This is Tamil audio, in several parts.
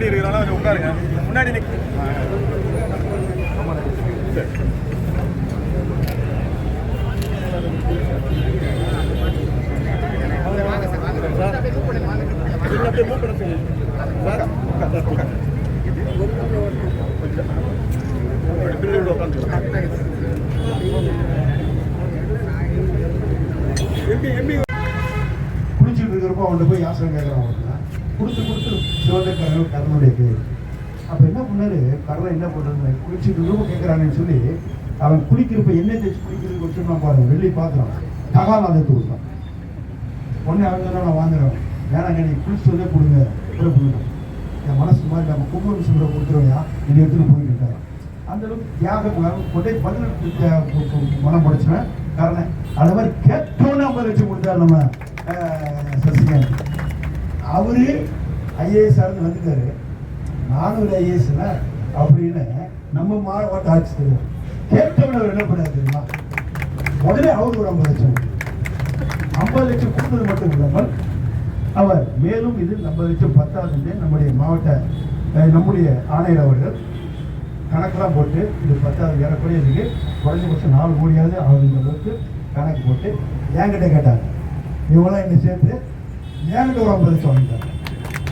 முன்னாடி இருக்கிறனால கொஞ்சம் உட்காருங்க. முன்னாடி நிக்க குளிச்சுட்டு இருக்கிறப்போ அவன்கிட்ட போய் யாசகம் கேட்குறான் கொடுத்து கொடுத்து சிவந்த கரணம் கர்ணனுடைய பேர் அப்போ என்ன பண்ணாரு? கர்ணன் என்ன பண்ணுறது குளிச்சுட்டு ரூபம் கேட்குறான்னு சொல்லி அவன் குளிக்கிறப்ப எண்ணெய் தேய்ச்சி குளிக்கிறது வச்சுருந்தான் பாருங்க வெள்ளி பாத்திரம் தகால் அதை கொடுத்தான். உடனே அவங்க நான் வாங்குறேன். வேணாங்க நீ குளிச்சு வந்தே கொடுங்க. கூட கொடுங்க என் மனசு மாதிரி நம்ம கும்பகோணம் சுந்தர கொடுத்துருவையா நீ எடுத்துகிட்டு போயிட்டு அந்த அளவுக்கு தியாகம் கொண்டே பதினெட்டு மனம் படிச்சுவேன் காரணம் அது மாதிரி கேட்டோன்னு ஐம்பது வச்சு கொடுத்தாரு நம்ம சசிகாந்த் அவரு ஐஏஎஸ் ஆர்னு வந்துட்டாரு. நானும் ஒரு ஐஏஎஸ் அப்படின்னு நம்ம மாவட்ட ஆட்சி தெரியும் கேட்டவன் அவர் என்ன பண்ணாரு தெரியுமா? உடனே அவர் ஒரு ஐம்பது லட்சம் ஐம்பது லட்சம் கொடுத்தது மட்டும் இல்லாமல் அவர் மேலும் இது ஐம்பது லட்சம் பத்தாவது நம்முடைய மாவட்ட நம்முடைய ஆணையர் அவர்கள் கணக்கெல்லாம் போட்டு இது பத்தாவது ஏறக்குறைய இருக்குது குறைஞ்சபட்சம் நாலு கோடியாவது ஆகுதுன்ற அளவுக்கு கணக்கு போட்டு என்கிட்ட கேட்டாங்க. இவங்களாம் என்னை சேர்த்து என்கிட்ட ஒரு ஐம்பது சொல்லிட்டாங்க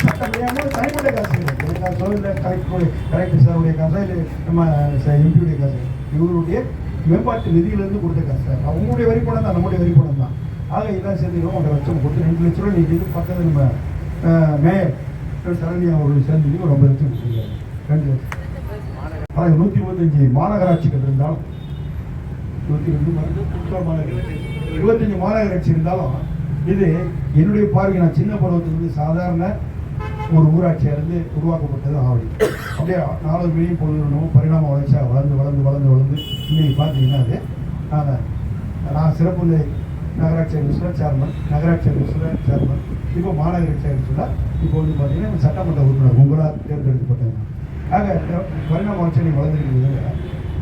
சட்டம் தனிப்பட்ட காசு இல்லை என் காசோ இல்லை கலெக்டர் கலெக்டர் சாருடைய காசோ இல்லை நம்ம எம்பியுடைய காசு இவருடைய மேம்பாட்டு நிதியிலேருந்து கொடுத்த காசு சார் அவங்களுடைய வரி பணம் தான் நம்முடைய வரி பணம் தான் ஆக இதெல்லாம் சேர்ந்து ஒன்றரை லட்சம் கொடுத்து ரெண்டு லட்ச ரூபா நீங்க இது பக்கத்தில் நம்ம மேயர் சரண்யா அவர்கள் சேர்ந்து ஒரு ஐம்பது லட்சம் கொடுத்துருக்காரு ரெண்டு லட்சம் ஆனால் நூற்றி இருபத்தஞ்சி மாநகராட்சிகள் இருந்தாலும் நூற்றி ரெண்டு மாநகராட்சி இருபத்தஞ்சி மாநகராட்சி இருந்தாலும் இது என்னுடைய பார்வை நான் சின்ன பருவத்திலிருந்து சாதாரண ஒரு ஊராட்சியாக இருந்து உருவாக்கப்பட்டது ஆவடி. அப்படியே நாலு மணியும் பொழுதுனும் பரிணாம வளர்ச்சியாக வளர்ந்து வளர்ந்து வளர்ந்து வளர்ந்து இன்னைக்கு பார்த்தீங்கன்னா அது. நான் நான் சிறப்பு நிலை நகராட்சி அறிவிச்சில் சேர்மன் நகராட்சி அறிவிச்சில் சேர்மன் இப்போ மாநகராட்சி அறிவிச்சில் இப்போ வந்து பார்த்தீங்கன்னா சட்டமன்ற உறுப்பினர் உங்களால் தேர்ந்தெடுக்கப்பட்டது. ஆக பரிணாம வளர்ச்சி நீங்கள் வளர்ந்துருக்கிறதுங்க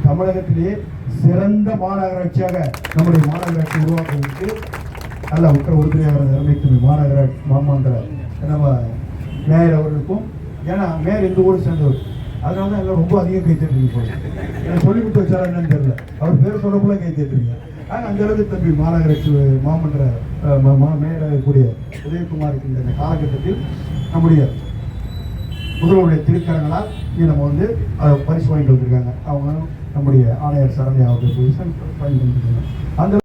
தமிழகத்திலேயே சிறந்த மாநகராட்சியாக நம்முடைய மாநகராட்சி உருவாக்குவதற்கு நல்ல உற்ற உறுப்பினர் நிர்ணயிக்கும் மாநகராட்சி மாமான்ற நம்ம மேயர் அவர்களுக்கும் ஏன்னா மேயர் எந்த ஊர் சேர்ந்தவர். அதனால தான் எல்லாம் ரொம்ப அதிகம் கை தட்டுறீங்க போல. எனக்கு சொல்லி கொடுத்து வச்சாரா என்னன்னு தெரியல. அவர் பேர் சொல்லக்குள்ள கை தட்டுறீங்க ஆனால் அந்த அளவுக்கு தம்பி மாநகராட்சி மாமன்ற அஹ், மா- மேயராக இருக்கக்கூடிய உதயகுமாருக்கு இந்த காலகட்டத்தில் நம்முடைய முதல்வருடைய திருக்கரங்களால் இங்கே நம்ம வந்து பரிசு வாங்கிட்டு வந்திருக்காங்க. அவங்க நம்முடைய ஆணையர் சரண்யா அவர்கள் போய் பயன்படுத்திருக்காங்க அந்த